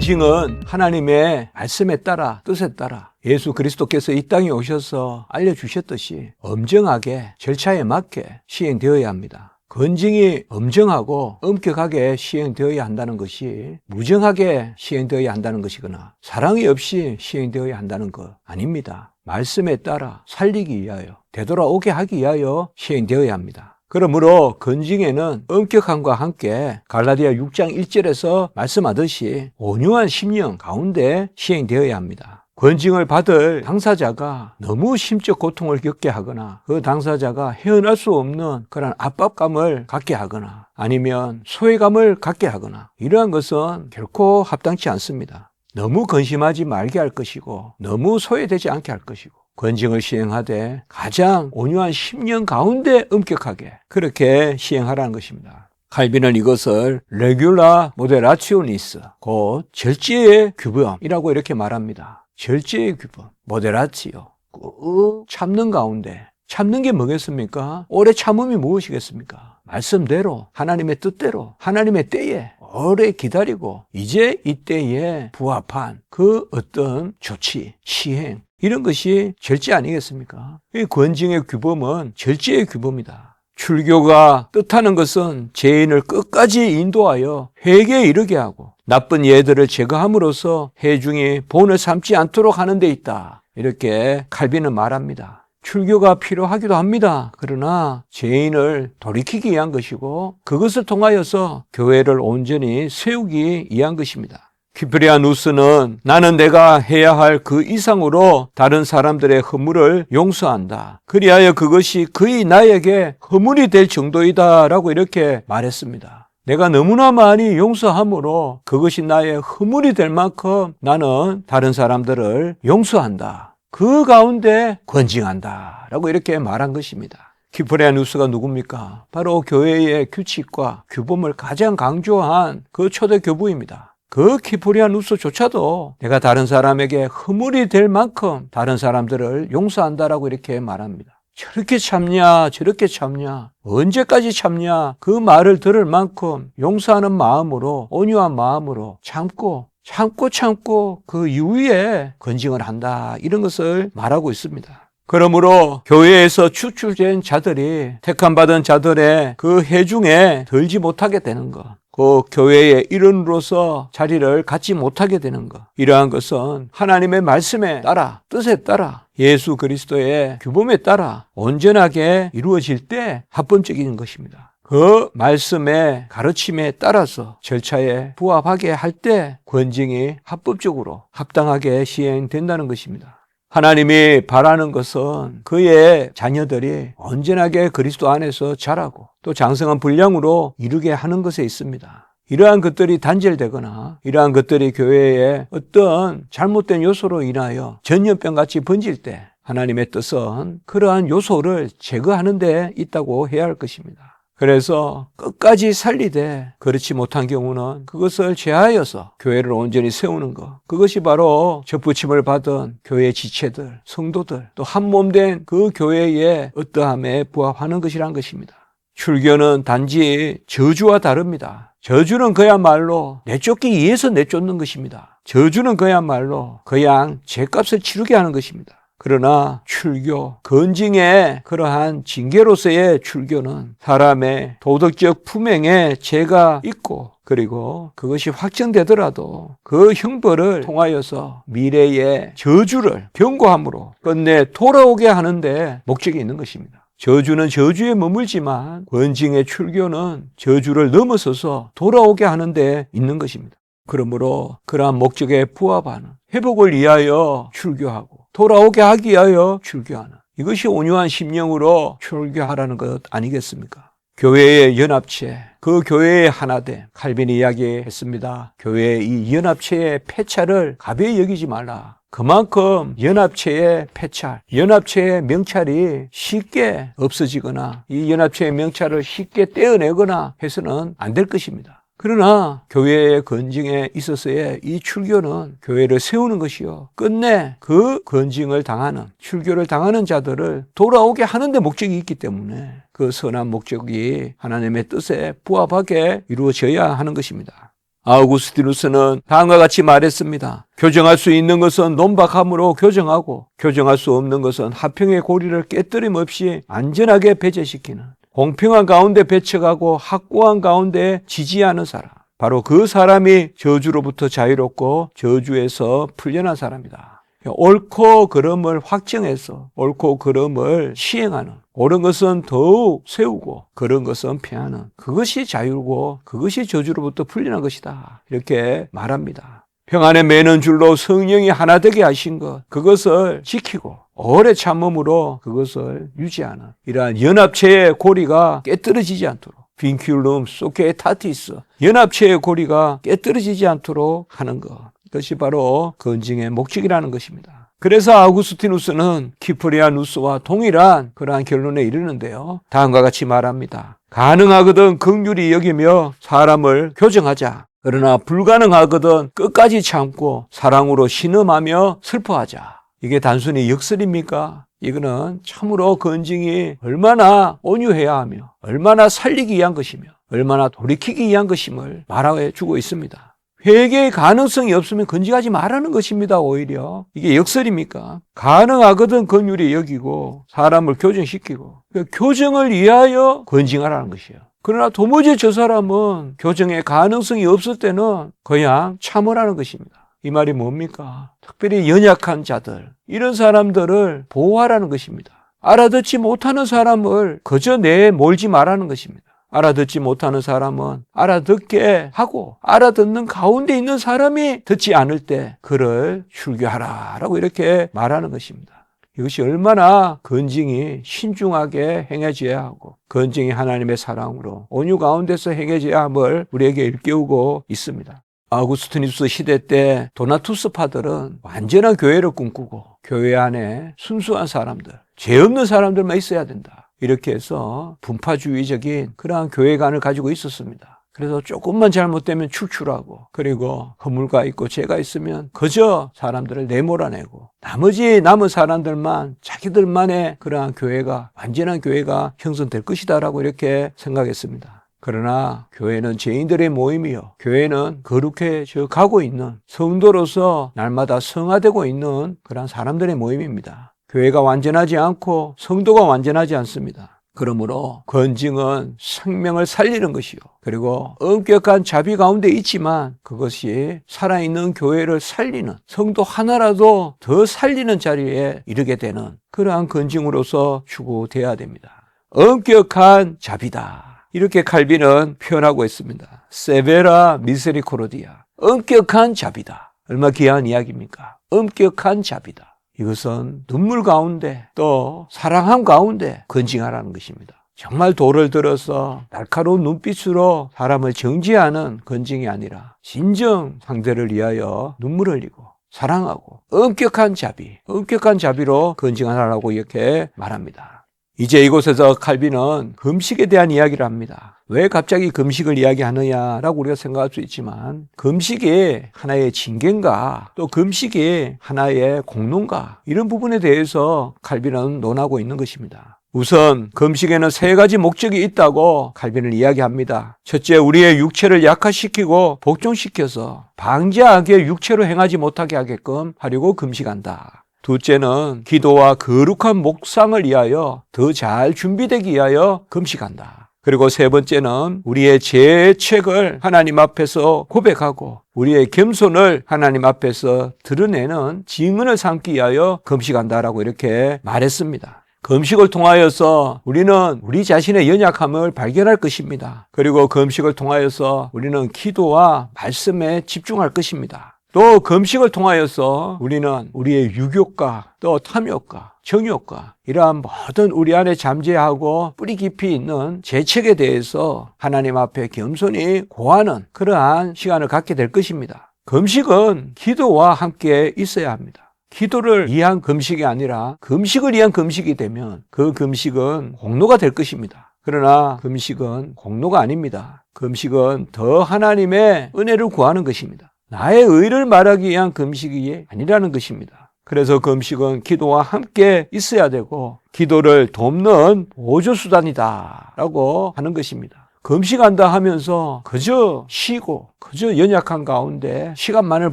건징은 하나님의 말씀에 따라 뜻에 따라 예수 그리스도께서 이 땅에 오셔서 알려주셨듯이 엄정하게 절차에 맞게 시행되어야 합니다. 건징이 엄정하고 엄격하게 시행되어야 한다는 것이 무정하게 시행되어야 한다는 것이거나 사랑이 없이 시행되어야 한다는 것 아닙니다. 말씀에 따라 살리기 위하여 되돌아오게 하기 위하여 시행되어야 합니다. 그러므로 건징에는 엄격함과 함께 갈라디아 6장 1절에서 말씀하듯이 온유한 심령 가운데 시행되어야 합니다. 권징을 받을 당사자가 너무 심적 고통을 겪게 하거나 그 당사자가 헤어날 수 없는 그런 압박감을 갖게 하거나 아니면 소외감을 갖게 하거나 이러한 것은 결코 합당치 않습니다. 너무 근심하지 말게 할 것이고 너무 소외되지 않게 할 것이고 권징을 시행하되 가장 온유한 심령 가운데 엄격하게 그렇게 시행하라는 것입니다. 칼빈은 이것을 레귤라 모데라치오니스 곧 절제의 규범이라고 이렇게 말합니다. 절제의 규범, 모데라치오. 꾹 참는 가운데 참는 게 뭐겠습니까? 오래 참음이 무엇이겠습니까? 말씀대로 하나님의 뜻대로 하나님의 때에 오래 기다리고 이제 이때에 부합한 그 어떤 조치, 시행 이런 것이 절제 아니겠습니까? 이 권징의 규범은 절제의 규범이다. 출교가 뜻하는 것은 죄인을 끝까지 인도하여 회개에 이르게 하고 나쁜 예들을 제거함으로써 해중이 본을 삼지 않도록 하는 데 있다. 이렇게 칼빈은 말합니다. 출교가 필요하기도 합니다. 그러나 죄인을 돌이키기 위한 것이고 그것을 통하여서 교회를 온전히 세우기 위한 것입니다. 키프리아누스는 나는 내가 해야 할 그 이상으로 다른 사람들의 허물을 용서한다. 그리하여 그것이 거의 나에게 허물이 될 정도이다라고 이렇게 말했습니다. 내가 너무나 많이 용서함으로 그것이 나의 허물이 될 만큼 나는 다른 사람들을 용서한다. 그 가운데 권징한다. 라고 이렇게 말한 것입니다. 키프레아누스가 누굽니까? 바로 교회의 규칙과 규범을 가장 강조한 그 초대 교부입니다. 그 키프리아누스조차도 내가 다른 사람에게 허물이 될 만큼 다른 사람들을 용서한다라고 이렇게 말합니다. 저렇게 참냐, 저렇게 참냐, 언제까지 참냐, 그 말을 들을 만큼 용서하는 마음으로, 온유한 마음으로 참고, 참고 참고 그 이후에 건징을 한다. 이런 것을 말하고 있습니다. 그러므로 교회에서 추출된 자들이 택함받은 자들의 그 해중에 들지 못하게 되는 것. 그 교회의 일원으로서 자리를 갖지 못하게 되는 것. 이러한 것은 하나님의 말씀에 따라, 뜻에 따라, 예수 그리스도의 규범에 따라 온전하게 이루어질 때 합법적인 것입니다. 그 말씀의 가르침에 따라서 절차에 부합하게 할 때 권징이 합법적으로 합당하게 시행된다는 것입니다. 하나님이 바라는 것은 그의 자녀들이 온전하게 그리스도 안에서 자라고 또 장성한 분량으로 이루게 하는 것에 있습니다. 이러한 것들이 단절되거나 이러한 것들이 교회에 어떤 잘못된 요소로 인하여 전염병 같이 번질 때 하나님의 뜻은 그러한 요소를 제거하는 데 있다고 해야 할 것입니다. 그래서 끝까지 살리되 그렇지 못한 경우는 그것을 제하여서 교회를 온전히 세우는 것. 그것이 바로 접붙임을 받은 교회 지체들, 성도들, 또 한 몸 된 그 교회의 어떠함에 부합하는 것이란 것입니다. 출교는 단지 저주와 다릅니다. 저주는 그야말로 내쫓기 위해서 내쫓는 것입니다. 저주는 그야말로 그양 죄값을 치르게 하는 것입니다. 그러나 출교, 건징의 그러한 징계로서의 출교는 사람의 도덕적 품행에 죄가 있고 그리고 그것이 확정되더라도 그 형벌을 통하여서 미래의 저주를 경고함으로 끝내 돌아오게 하는데 목적이 있는 것입니다. 저주는 저주에 머물지만 권징의 출교는 저주를 넘어서서 돌아오게 하는데 있는 것입니다. 그러므로 그러한 목적에 부합하는 회복을 위하여 출교하고 돌아오게 하기 위하여 출교하는 이것이 온유한 심령으로 출교하라는 것 아니겠습니까? 교회의 연합체, 그 교회의 하나됨, 칼빈이 이야기했습니다. 교회의 이 연합체의 폐차를 가벼이 여기지 말라. 그만큼 연합체의 폐찰, 연합체의 명찰이 쉽게 없어지거나 이 연합체의 명찰을 쉽게 떼어내거나 해서는 안 될 것입니다. 그러나 교회의 건징에 있어서의 이 출교는 교회를 세우는 것이요. 끝내 그 건징을 당하는, 출교를 당하는 자들을 돌아오게 하는 데 목적이 있기 때문에 그 선한 목적이 하나님의 뜻에 부합하게 이루어져야 하는 것입니다. 아우구스티누스는 다음과 같이 말했습니다. 교정할 수 있는 것은 논박함으로 교정하고 교정할 수 없는 것은 하평의 고리를 깨뜨림 없이 안전하게 배제시키는 공평한 가운데 배척하고 확고한 가운데 지지하는 사람. 바로 그 사람이 저주로부터 자유롭고 저주에서 풀려난 사람이다. 옳고 그름을 확정해서 옳고 그름을 시행하는 옳은 것은 더욱 세우고 그런 것은 피하는 그것이 자유고 그것이 저주로부터 풀리는 것이다. 이렇게 말합니다. 평안에 매는 줄로 성령이 하나 되게 하신 것 그것을 지키고 오래 참음으로 그것을 유지하는 이러한 연합체의 고리가 깨뜨려지지 않도록 빈큘룸 소케 타티스 연합체의 고리가 깨뜨려지지 않도록 하는 것 이것이 바로 건징의 목적이라는 것입니다. 그래서 아우구스티누스는 키프리아누스와 동일한 그러한 결론에 이르는데요. 다음과 같이 말합니다. 가능하거든 극률이 여기며 사람을 교정하자. 그러나 불가능하거든 끝까지 참고 사랑으로 신음하며 슬퍼하자. 이게 단순히 역설입니까? 이거는 참으로 건징이 얼마나 온유해야 하며 얼마나 살리기 위한 것이며 얼마나 돌이키기 위한 것임을 말해 주고 있습니다. 회개의 가능성이 없으면 건징하지 말라는 것입니다, 오히려. 이게 역설입니까? 가능하거든 건율이 여기고 사람을 교정시키고 그 교정을 위하여 건징하라는 것이에요. 그러나 도무지 저 사람은 교정의 가능성이 없을 때는 그냥 참으라는 것입니다. 이 말이 뭡니까? 특별히 연약한 자들, 이런 사람들을 보호하라는 것입니다. 알아듣지 못하는 사람을 그저 내에 몰지 말라는 것입니다. 알아듣지 못하는 사람은 알아듣게 하고 알아듣는 가운데 있는 사람이 듣지 않을 때 그를 출교하라 라고 이렇게 말하는 것입니다. 이것이 얼마나 건징이 신중하게 행해져야 하고 건징이 하나님의 사랑으로 온유 가운데서 행해져야 함을 우리에게 일깨우고 있습니다. 아우구스티누스 시대 때 도나투스 파들은 완전한 교회를 꿈꾸고 교회 안에 순수한 사람들, 죄 없는 사람들만 있어야 된다. 이렇게 해서 분파주의적인 그러한 교회관을 가지고 있었습니다. 그래서 조금만 잘못되면 축출하고 그리고 허물가 있고 죄가 있으면 그저 사람들을 내몰아내고 나머지 남은 사람들만 자기들만의 그러한 교회가 완전한 교회가 형성될 것이다라고 이렇게 생각했습니다. 그러나 교회는 죄인들의 모임이요. 교회는 거룩해져 가고 있는 성도로서 날마다 성화되고 있는 그러한 사람들의 모임입니다. 교회가 완전하지 않고 성도가 완전하지 않습니다. 그러므로 건증은 생명을 살리는 것이요. 그리고 엄격한 자비 가운데 있지만 그것이 살아있는 교회를 살리는 성도 하나라도 더 살리는 자리에 이르게 되는 그러한 건증으로서 추구돼야 됩니다. 엄격한 자비다. 이렇게 칼빈은 표현하고 있습니다. 세베라 미세리코로디아. 엄격한 자비다. 얼마 귀한 이야기입니까? 엄격한 자비다. 이것은 눈물 가운데 또 사랑함 가운데 건징하라는 것입니다. 정말 돌을 들어서 날카로운 눈빛으로 사람을 정지하는 건징이 아니라 진정 상대를 위하여 눈물 흘리고 사랑하고 엄격한 자비, 엄격한 자비로 건징하라고 이렇게 말합니다. 이제 이곳에서 칼빈은 금식에 대한 이야기를 합니다. 왜 갑자기 금식을 이야기하느냐라고 우리가 생각할 수 있지만 금식이 하나의 징계인가 또 금식이 하나의 공론가 이런 부분에 대해서 칼빈은 논하고 있는 것입니다. 우선 금식에는 세 가지 목적이 있다고 칼빈을 이야기합니다. 첫째, 우리의 육체를 약화시키고 복종시켜서 방지하게 육체로 행하지 못하게 하게끔 하려고 금식한다. 둘째는 기도와 거룩한 목상을 위하여 더 잘 준비되기 위하여 금식한다. 그리고 세 번째는 우리의 죄책을 하나님 앞에서 고백하고 우리의 겸손을 하나님 앞에서 드러내는 증언을 삼기 위하여 금식한다라고 이렇게 말했습니다. 금식을 통하여서 우리는 우리 자신의 연약함을 발견할 것입니다. 그리고 금식을 통하여서 우리는 기도와 말씀에 집중할 것입니다. 또 금식을 통하여서 우리는 우리의 유욕과 또 탐욕과 정욕과 이러한 모든 우리 안에 잠재하고 뿌리 깊이 있는 재책에 대해서 하나님 앞에 겸손히 고하는 그러한 시간을 갖게 될 것입니다. 금식은 기도와 함께 있어야 합니다. 기도를 위한 금식이 아니라 금식을 위한 금식이 되면 그 금식은 공로가 될 것입니다. 그러나 금식은 공로가 아닙니다. 금식은 더 하나님의 은혜를 구하는 것입니다. 나의 의를 말하기 위한 금식이 아니라는 것입니다. 그래서 금식은 기도와 함께 있어야 되고 기도를 돕는 보조 수단이다 라고 하는 것입니다. 금식한다 하면서 그저 쉬고 그저 연약한 가운데 시간만을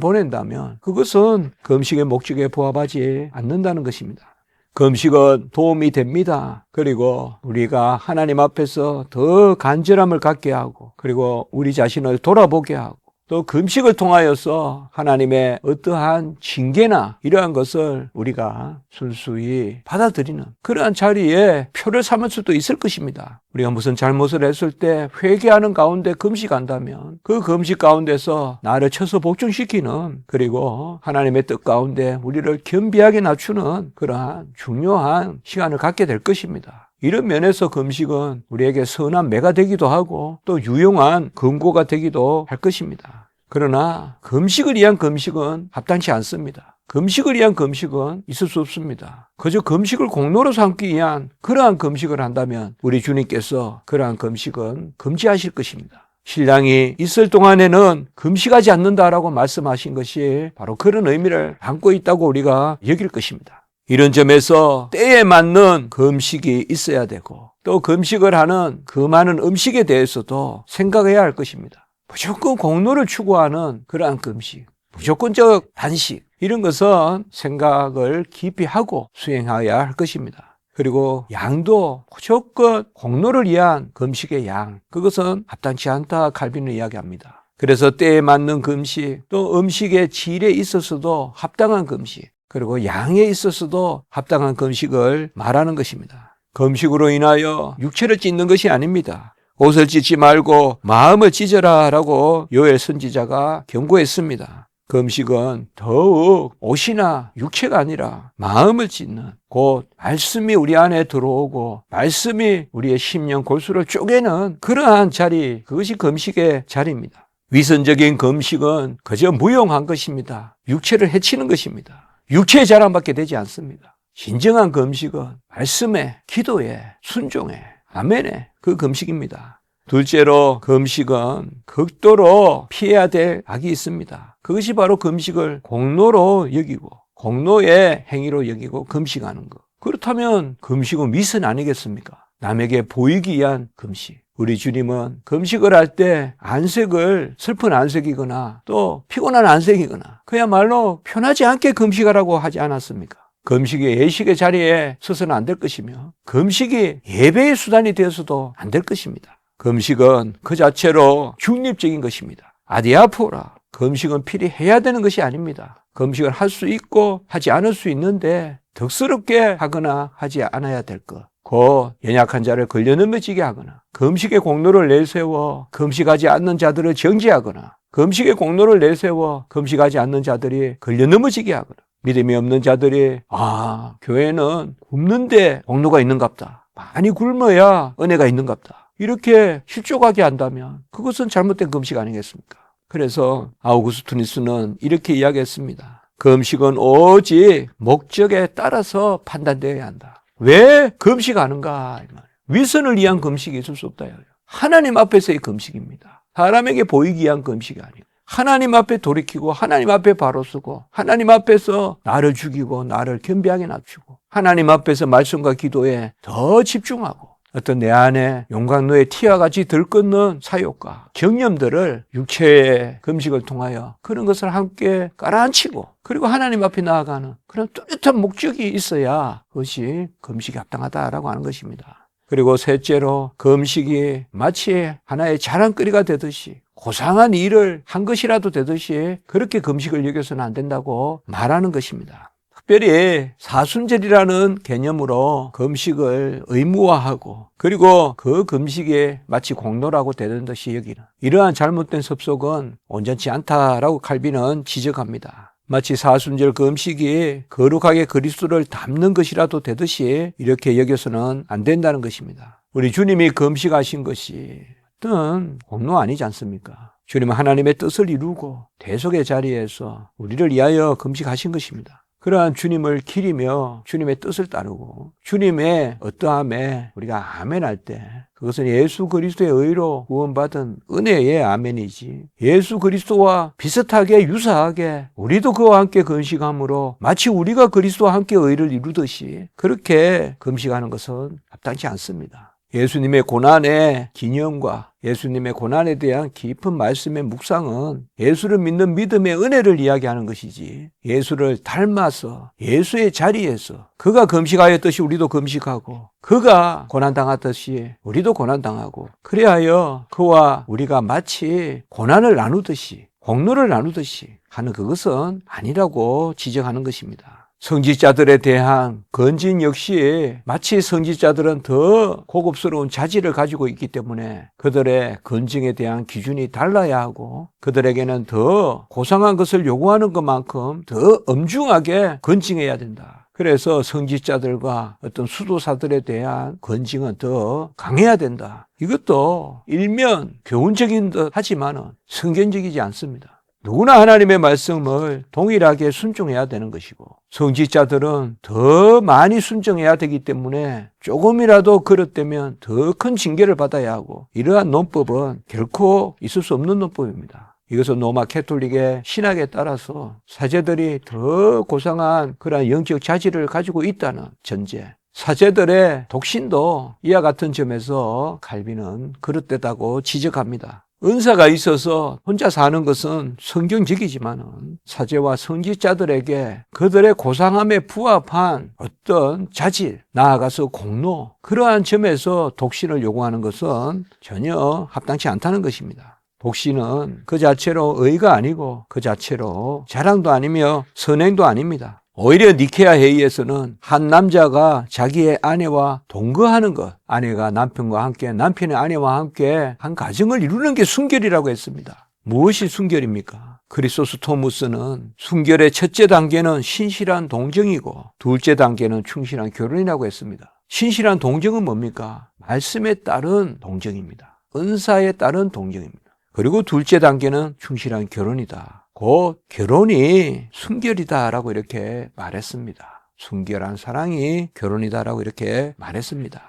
보낸다면 그것은 금식의 목적에 부합하지 않는다는 것입니다. 금식은 도움이 됩니다. 그리고 우리가 하나님 앞에서 더 간절함을 갖게 하고 그리고 우리 자신을 돌아보게 하고 또 금식을 통하여서 하나님의 어떠한 징계나 이러한 것을 우리가 순수히 받아들이는 그러한 자리에 표를 삼을 수도 있을 것입니다. 우리가 무슨 잘못을 했을 때 회개하는 가운데 금식한다면 그 금식 가운데서 나를 쳐서 복종시키는 그리고 하나님의 뜻 가운데 우리를 겸비하게 낮추는 그러한 중요한 시간을 갖게 될 것입니다. 이런 면에서 금식은 우리에게 선한 매가 되기도 하고 또 유용한 근거가 되기도 할 것입니다. 그러나 금식을 위한 금식은 합당치 않습니다. 금식을 위한 금식은 있을 수 없습니다. 그저 금식을 공로로 삼기 위한 그러한 금식을 한다면 우리 주님께서 그러한 금식은 금지하실 것입니다. 신랑이 있을 동안에는 금식하지 않는다라고 말씀하신 것이 바로 그런 의미를 담고 있다고 우리가 여길 것입니다. 이런 점에서 때에 맞는 금식이 있어야 되고 또 금식을 하는 그 많은 음식에 대해서도 생각해야 할 것입니다. 무조건 공로를 추구하는 그러한 금식, 무조건적 단식 이런 것은 생각을 깊이 하고 수행해야 할 것입니다. 그리고 양도 무조건 공로를 위한 금식의 양 그것은 합당치 않다 칼빈은 이야기합니다. 그래서 때에 맞는 금식 또 음식의 질에 있어서도 합당한 금식 그리고 양에 있어서도 합당한 금식을 말하는 것입니다. 금식으로 인하여 육체를 찢는 것이 아닙니다. 옷을 찢지 말고 마음을 찢어라 라고 요엘 선지자가 경고했습니다. 금식은 더욱 옷이나 육체가 아니라 마음을 찢는 곧 말씀이 우리 안에 들어오고 말씀이 우리의 심령 골수를 쪼개는 그러한 자리 그것이 금식의 자리입니다. 위선적인 금식은 그저 무용한 것입니다. 육체를 해치는 것입니다. 육체의 자랑밖에 되지 않습니다. 진정한 금식은 말씀에, 기도에, 순종에, 아멘에 그 금식입니다. 둘째로 금식은 극도로 피해야 될 악이 있습니다. 그것이 바로 금식을 공로로 여기고 공로의 행위로 여기고 금식하는 것. 그렇다면 금식은 미선 아니겠습니까? 남에게 보이기 위한 금식. 우리 주님은 금식을 할 때 안색을 슬픈 안색이거나 또 피곤한 안색이거나 그야말로 편하지 않게 금식하라고 하지 않았습니까? 금식이 예식의 자리에 서서는 안 될 것이며 금식이 예배의 수단이 되어서도 안 될 것입니다. 금식은 그 자체로 중립적인 것입니다. 아디아포라. 금식은 필히 해야 되는 것이 아닙니다. 금식을 할 수 있고 하지 않을 수 있는데 덕스럽게 하거나 하지 않아야 될 것. 곧 연약한 자를 걸려넘어지게 하거나 금식의 공로를 내세워 금식하지 않는 자들을 정지하거나 금식의 공로를 내세워 금식하지 않는 자들이 걸려넘어지게 하거나 믿음이 없는 자들이 아 교회는 굶는데 공로가 있는갑다. 많이 굶어야 은혜가 있는갑다. 이렇게 실족하게 한다면 그것은 잘못된 금식 아니겠습니까? 그래서 아우구스투니스는 이렇게 이야기했습니다. 금식은 오직 목적에 따라서 판단되어야 한다. 왜 금식하는가? 위선을 위한 금식이 있을 수 없다. 하나님 앞에서의 금식입니다. 사람에게 보이기 위한 금식이 아니고 하나님 앞에 돌이키고 하나님 앞에 바로 서고 하나님 앞에서 나를 죽이고 나를 겸비하게 낮추고 하나님 앞에서 말씀과 기도에 더 집중하고 어떤 내 안에 용광로의 티와 같이 들끓는 사욕과 경념들을 육체의 금식을 통하여 그런 것을 함께 깔아앉히고 그리고 하나님 앞에 나아가는 그런 뚜렷한 목적이 있어야 그것이 금식이 합당하다라고 하는 것입니다. 그리고 셋째로 금식이 마치 하나의 자랑거리가 되듯이 고상한 일을 한 것이라도 되듯이 그렇게 금식을 여겨서는 안 된다고 말하는 것입니다. 특별히 사순절이라는 개념으로 금식을 의무화하고 그리고 그 금식에 마치 공로라고 되는 듯이 여기는 이러한 잘못된 섭속은 온전치 않다라고 칼빈은 지적합니다. 마치 사순절 금식이 거룩하게 그리스도를 담는 것이라도 되듯이 이렇게 여겨서는 안 된다는 것입니다. 우리 주님이 금식하신 것이 어떤 공로 아니지 않습니까? 주님은 하나님의 뜻을 이루고 대속의 자리에서 우리를 위하여 금식하신 것입니다. 그러한 주님을 기리며 주님의 뜻을 따르고 주님의 어떠함에 우리가 아멘할 때 그것은 예수 그리스도의 의로 구원받은 은혜의 아멘이지 예수 그리스도와 비슷하게 유사하게 우리도 그와 함께 금식함으로 마치 우리가 그리스도와 함께 의를 이루듯이 그렇게 금식하는 것은 합당치 않습니다. 예수님의 고난의 기념과 예수님의 고난에 대한 깊은 말씀의 묵상은 예수를 믿는 믿음의 은혜를 이야기하는 것이지 예수를 닮아서 예수의 자리에서 그가 금식하였듯이 우리도 금식하고 그가 고난당하듯이 우리도 고난당하고 그리하여 그와 우리가 마치 고난을 나누듯이 공로를 나누듯이 하는 그것은 아니라고 지적하는 것입니다. 성지자들에 대한 건진 역시 마치 성지자들은 더 고급스러운 자질을 가지고 있기 때문에 그들의 건증에 대한 기준이 달라야 하고 그들에게는 더 고상한 것을 요구하는 것만큼 더 엄중하게 건증해야 된다. 그래서 성지자들과 어떤 수도사들에 대한 건징은 더 강해야 된다. 이것도 일면 교훈적인 듯 하지만은 성견적이지 않습니다. 누구나 하나님의 말씀을 동일하게 순종해야 되는 것이고 성직자들은 더 많이 순종해야 되기 때문에 조금이라도 그릇되면 더 큰 징계를 받아야 하고 이러한 논법은 결코 있을 수 없는 논법입니다. 이것은 로마 캐톨릭의 신학에 따라서 사제들이 더 고상한 그러한 영적 자질을 가지고 있다는 전제. 사제들의 독신도 이와 같은 점에서 칼빈은 그릇되다고 지적합니다. 은사가 있어서 혼자 사는 것은 성경적이지만은 사제와 성직자들에게 그들의 고상함에 부합한 어떤 자질, 나아가서 공로, 그러한 점에서 독신을 요구하는 것은 전혀 합당치 않다는 것입니다. 독신은 그 자체로 의가 아니고 그 자체로 자랑도 아니며 선행도 아닙니다. 오히려 니케아 회의에서는 한 남자가 자기의 아내와 동거하는 것, 아내가 남편과 함께, 남편의 아내와 함께 한 가정을 이루는 게 순결이라고 했습니다. 무엇이 순결입니까? 크리소스 토무스는 순결의 첫째 단계는 신실한 동정이고 둘째 단계는 충실한 결혼이라고 했습니다. 신실한 동정은 뭡니까? 말씀에 따른 동정입니다. 은사에 따른 동정입니다. 그리고 둘째 단계는 충실한 결혼이다. 곧 결혼이 순결이다라고 이렇게 말했습니다. 순결한 사랑이 결혼이다라고 이렇게 말했습니다.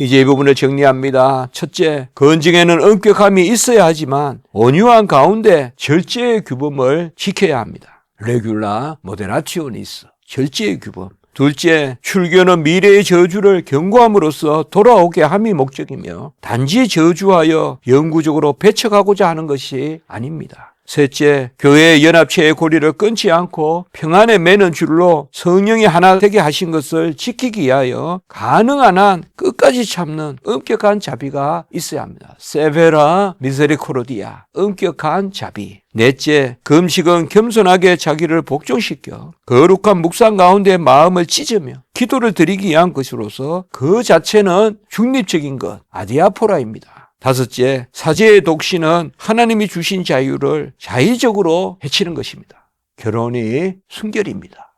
이제 이 부분을 정리합니다. 첫째, 건증에는 엄격함이 있어야 하지만 온유한 가운데 절제의 규범을 지켜야 합니다. 레귤라 모데라치오니스, 절제의 규범. 둘째, 출교는 미래의 저주를 경고함으로써 돌아오게 함이 목적이며 단지 저주하여 영구적으로 배척하고자 하는 것이 아닙니다. 셋째, 교회의 연합체의 고리를 끊지 않고 평안에 매는 줄로 성령이 하나 되게 하신 것을 지키기 위하여 가능한 한 끝까지 참는 엄격한 자비가 있어야 합니다. 세베라 미세리코로디아, 엄격한 자비. 넷째, 금식은 겸손하게 자기를 복종시켜 거룩한 묵상 가운데 마음을 찢으며 기도를 드리기 위한 것으로서 그 자체는 중립적인 것, 아디아포라입니다. 다섯째, 사제의 독신은 하나님이 주신 자유를 자의적으로 해치는 것입니다. 결혼이 순결입니다.